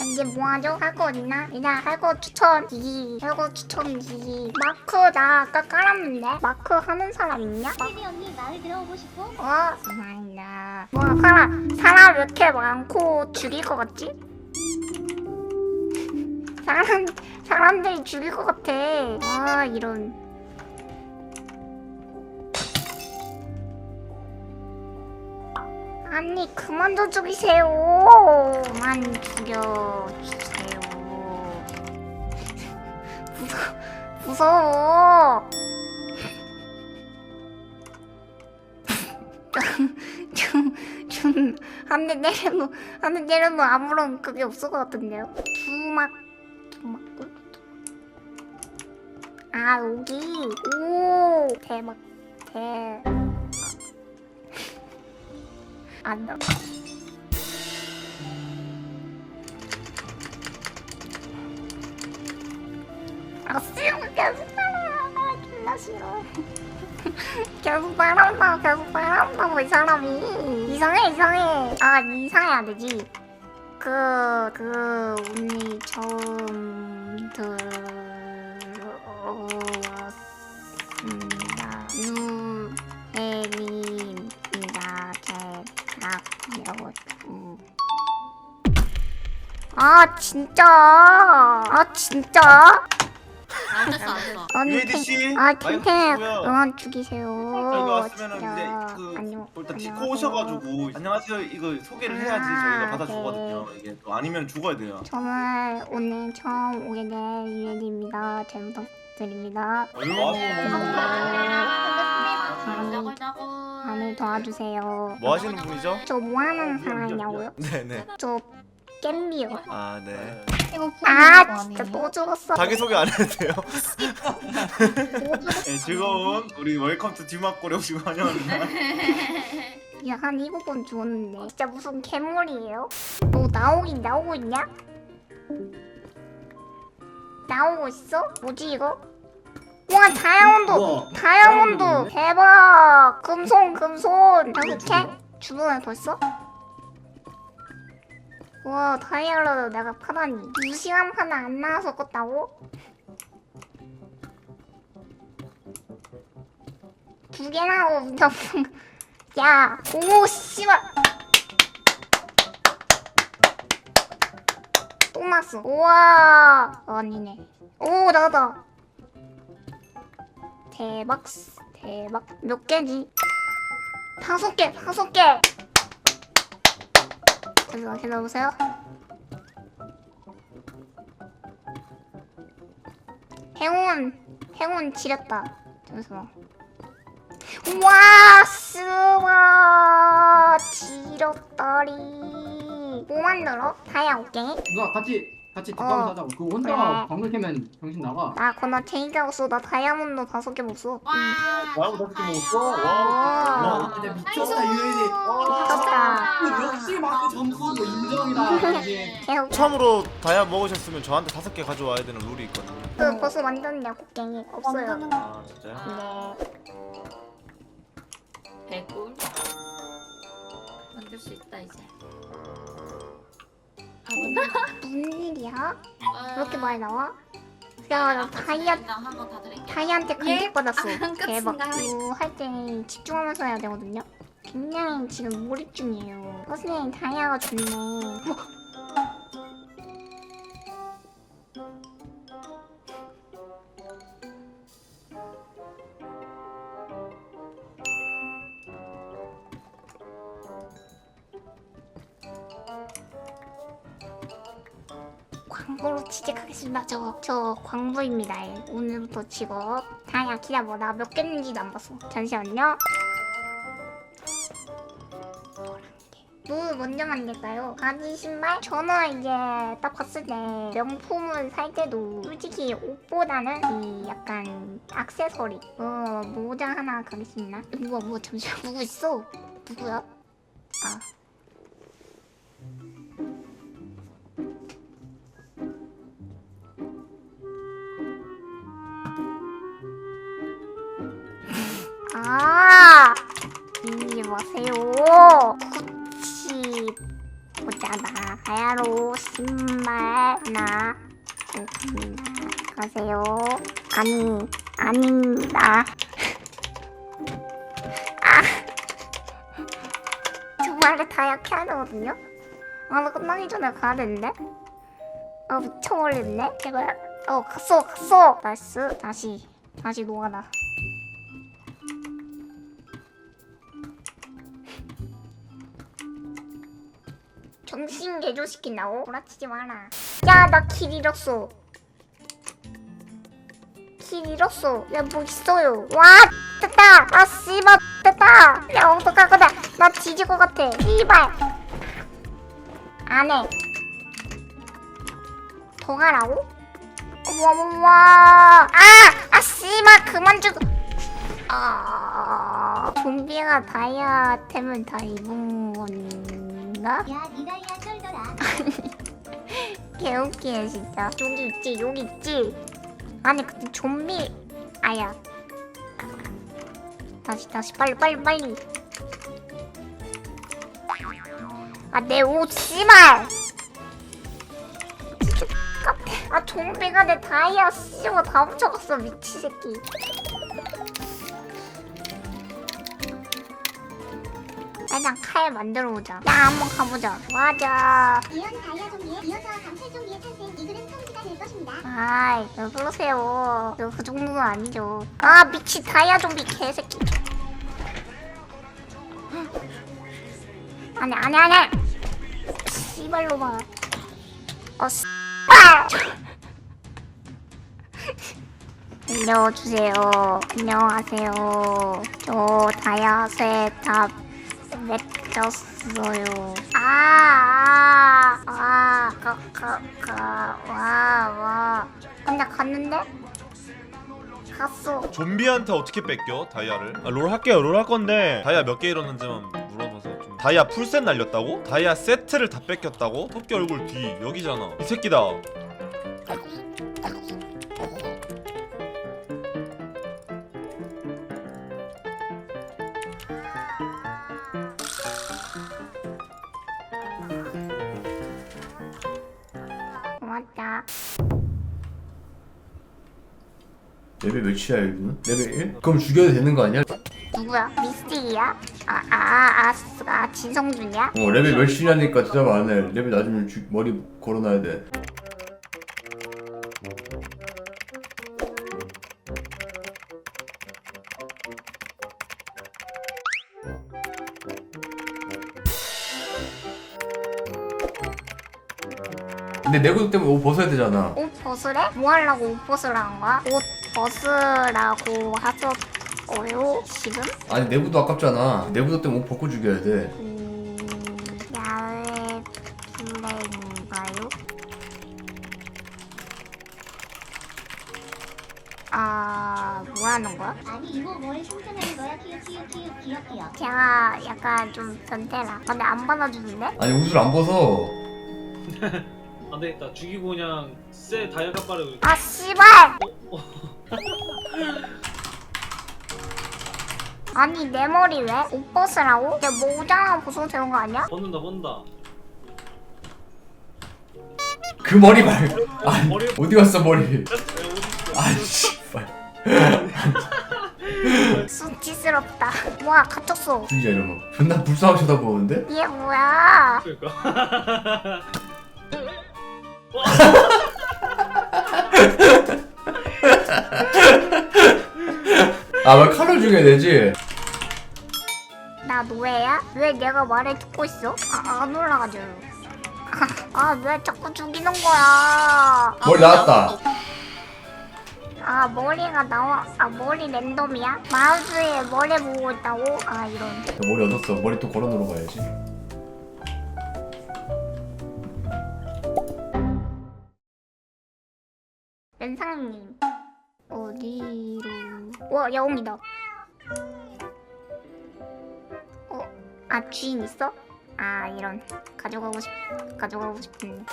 이제 뭐하죠? 할거 있나? 일단 할거 추천기 할거 추천기 마크 나 아까 깔았는데 마크 하는 사람 있냐? 마... 혜리 언니 마을 들어오고 싶어? 어? 아니다 뭐야 사람 사람 왜 이렇게 많고 죽일 것 같지? 사람 사람들이 죽일 것 같아 아 이런 아니 그만 좀 죽이세요. 그만 죽여주세요. 무서, 무서워. 좀좀 한대 때려도 한 대 때려도 아무런 그게 없을 것 같은데요? 두막 두막 아 여기. 오 대박 대 박안 나. 아 싫어 계속 따라와. 존나 싫어. 계속 따라온다 계속 따라온다고 이 사람이. 이상해 이상해. 아 이상해야 되지. 그, 그, 언니 처음 들 아, 진짜. 아, 진짜. 안 됐어 안 됐어 아니, 유혜디 탱- 씨, 아. 그만 죽이세요. 왔으면은 진짜. 이제 그 안녕- 일단 디코 안녕하세요. 오셔가지고 안녕하세요 이거 소개를 해야지 아, 저희가 받아주거든요. 이게 또 아니면 죽어야 돼요. 저는 오늘 처음 오게 된 유혜리입니다. 잘 부탁드립니다. 아유, 자글자글 많이 도와주세요. 뭐 하시는 분이죠? 저 뭐 하는 사람이냐고요? 네네. 저 겜비요. 아 네. 이거 아 진짜 또 죽었어. 자기 소개 안 해도 돼요? 네, 즐거운 우리 웰컴 투 뒷막골에 오시고 환영합니다. 야한 일곱 번 죽었는데 진짜 무슨 괴물이에요? 너 나오긴 나오고 있냐? 나오고 있어? 뭐지 이거? 와 다이아몬드! 우와, 다이아몬드! 다이아몬드네. 대박! 금손 금손! 다섯 개? 주문을 벌써? 와 다이아를 내가 파다니 두 시간 파나 안 나와서 껐다고? 두 진짜 무슨 야! 오 씨발! 또 났어 우와 아니네 오 나다 대박 대박 몇 개지? 다섯 개 다섯 개 잠시만 기다려보세요. 행운 행운 지렸다. 잠시만. 와 스와 지렸다리. 뭐 만들어? 다이아 오케이. 누나 같이 같이 어. 뒷방 사자고. 그 혼자 그래. 방금 캐면 정신 나가. 나 건너 체인가 없어 나 다이아몬드 다섯 개 먹었어 와 와우 다섯 개 먹었어. 와. 와. 와 진짜 미쳤다 유엔이. 미쳤다 역시 마크 점수 뭐 인정이다. 이게. 계속 처음으로 다이아 먹으셨으면 저한테 다섯 개 가져와야 되는 룰이 있거든요. 그 벌써 만드는 약국갱이 없어요 아 진짜요? 네 개꿀 만들 수 있다 이제 아 무슨 일이야? 이렇게 많이 나와? 야 나 다이아 한번 다 드릴게요. 다이아한테 간택받았어. 아, 한 대박 끝인가요? 이거 할 때 집중하면서 해야 되거든요. 굉장히 지금 몰입 중이에요. 선생님 다이아가 좋네 광고로 취직하겠습니다. 저, 저 광부입니다. 예. 오늘부터 직업. 다야 기다려. 나몇 개인지도 안 봤어. 잠시만요. 뭐 먼저 만들까요? 바지 신발? 저는 이제 딱 봤을 때 명품을 살 때도 솔직히 옷보다는 이 약간 액세서리 어 모자 하나 가겠습니다 누가 뭐 잠시만 누구 있어? 누구야? 아 아, 잊지 마세요. 모자. 다야다 다야로 신발 하나 줍니다 가세요. 아니 아닙니다. 아 정말 다야 켜야 되거든요 아 나 끝나기 전에 가야 되는데? 아 미쳐버리겠네. 제발 어 갔어 갔어. 나이스. 다시 다시 노가다 정신 개조시킨다고? 구라치지 마라. 야 나 길 잃었어. 길 잃었어. 야 뭐 있어요? 와 됐다. 아 씨발 됐다. 야 어떡할 거다 나 뒤질 것 같아. 씨발. 안해. 더 가라고? 어머머머. 아! 아 씨발 그만 주고 아 좀비가 다이아 템을 다 입은 건 가? 야, 니다이아 쩔더라. 개웃기네 진짜. 여기 있지 여기 있지. 아니 근데 좀비 아야. 다시 다시 빨리 빨리 빨리. 아내옷 씨발! 아. 좀비가 내 다이아 씨발 다 훔쳐갔어 미치 새끼 일단 칼 만들어 오자 야 한번 가보자 맞아 이연 다이아 좀비에 이어서 강철 좀비의 탄생 이글은 성지가 될 것입니다. 아이, 왜 그러세요? 저그 정도는 아니죠. 아, 미친 다이아 좀비 개새끼. 아니, 아니, 아니! 씨발로 봐. 어, 씨발! 알려주세요. 안녕하세요. 저 다이아 셋다 맺혔어요. 아, 아, 아, 가, 가, 가, 와, 와. 근데 갔는데? 갔어. 좀비한테 어떻게 뺏겨 다이아를? 아, 롤 할게요. 롤 할 건데 다이아 몇 개 잃었는지만 물어봐서 좀. 다이아 풀셋 날렸다고? 다이아 세트를 다 뺏겼다고? 토끼 얼굴 뒤 여기잖아. 이 새끼다. 레벨 몇이야 여기는? 레벨 1? 그럼 죽여도 되는 거 아니야? 누구야? 미스틱이야? 아, 아, 아, 아, 아 진성준이야? 어 레벨 몇이라니까 대답 안 해 레벨 낮으면 죽- 머리 걸어놔야 돼 근데 내구도 때문에 옷 벗어야 되잖아 옷 벗으래? 뭐 하려고 옷 벗으라는 거야? 옷 벗으라고 하셨어요? 지금? 아니 내구도 아깝잖아 내구도 때문에 옷 벗고 죽여야 돼 음, 야외 플레이인가요? 아, 뭐 하는 거야? 아니 이거 뭘 생산하는 거야? 키읔 키읔 키읔 기억 기억. 제가 약간 좀 변태라. 근데 안 받아주는데? 아니 옷을 안 벗어 안 되겠다. 죽이고 그냥 쎄 다이아 깜바를 아, 씨발! 아니, 내 머리 왜? 옷 벗으라고? 내 모자 벗어도 되는 거 아니야? 벗는다 벗는다. 그 머리 말고 아 머리 어디 갔어 머리? 아 씨발 수치스럽다. 와, 갇혔어. 진짜 이러면 존나 불쌍하게 쳐다보는데? 이게 뭐야? 그러니까. 아 왜 칼을 죽여야 되지? 나 노예야? 왜 내가 말을 듣고 있어? 아, 안 올라가죠. 아, 왜 자꾸 죽이는 거야? 머리 나왔다 아, 머리가 나와. 아, 머리 랜덤이야? 마우스에 머리 보고 있다고? 아, 이런. 머리 얻었어 머리 또 걸어 놓으러 가야지 렌상님. 어디로. 와, 야옹이다. 어, 아, 주인 있어? 아, 이런. 가져가고 싶, 가져가고 싶은데.